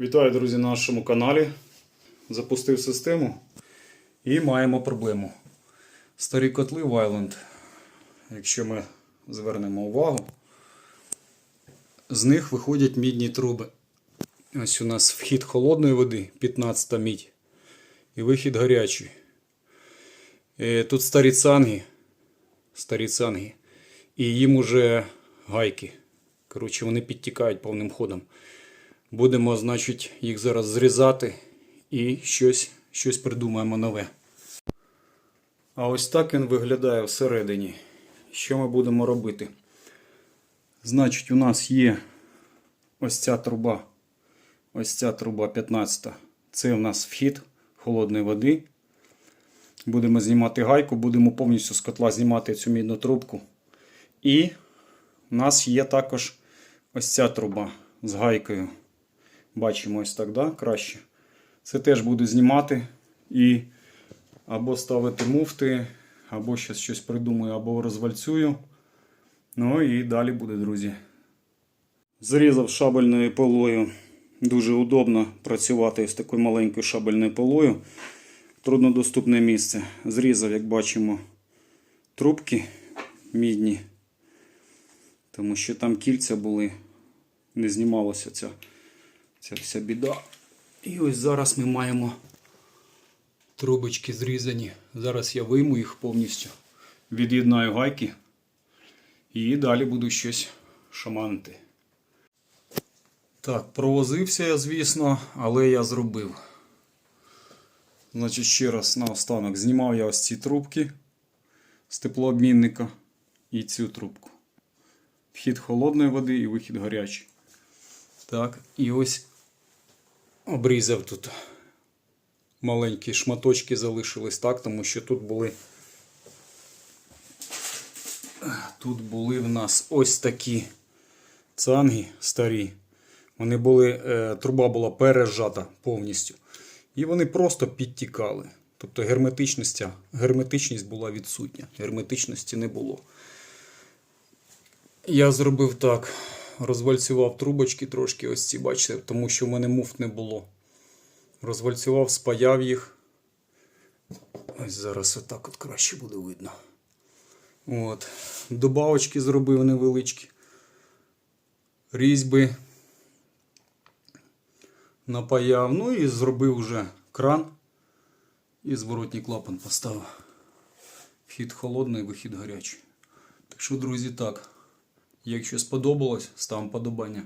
Вітаю, друзі, на нашому каналі. Запустив систему і маємо проблему. Старі котли Вайленд, якщо ми звернемо увагу, з них виходять мідні труби. Ось у нас вхід холодної води, 15 мідь, і вихід гарячий. Е, Тут старі цанги, старі цанги, і їм уже гайки. Коротше, вони підтікають повним ходом. Будемо, значить, їх зараз зрізати і щось, щось придумаємо нове. А ось так він виглядає всередині. Що ми будемо робити? Значить, у нас є ось ця труба. Ось ця труба 15. Це у нас вхід холодної води. Будемо знімати гайку, будемо повністю з котла знімати цю мідну трубку. І у нас є також ось ця труба з гайкою. Бачимо ось так, да? краще. Це теж буду знімати і або ставити муфти, або щось, щось придумаю, або розвальцюю. Ну і далі буде, друзі. Зрізав шабельною полою. Дуже удобно працювати з такою маленькою шабельною полою. Труднодоступне місце. Зрізав, як бачимо, трубки мідні, тому що там кільця були, не знімалося ця, ця вся біда. І ось зараз ми маємо трубочки зрізані. Зараз я вийму їх повністю, від'єднаю гайки і далі буду щось шаманити. Так, провозився я, звісно, але я зробив. Значить, ще раз наостанок знімав я ось ці трубки з теплообмінника і цю трубку. Вхід холодної води і вихід гарячий. Так, і ось обрізав тут маленькі шматочки залишились так, тому що тут були. Тут були в нас ось такі цанги старі. Вони були, е, труба була пережата повністю. І вони просто підтікали. Тобто герметичність, герметичність була відсутня. Герметичності не було. Я зробив так. Розвальцював трубочки трошки, ось ці, бачите, тому що в мене муфт не було. Розвальцював, спаяв їх. Ось зараз отак от краще буде видно. От. Добавочки зробив невеличкі. Різьби напаяв. Ну і зробив вже кран. І зворотній клапан поставив. Вхід холодний, вихід гарячий. Так що, друзі, так. Якщо сподобалось, став подобання.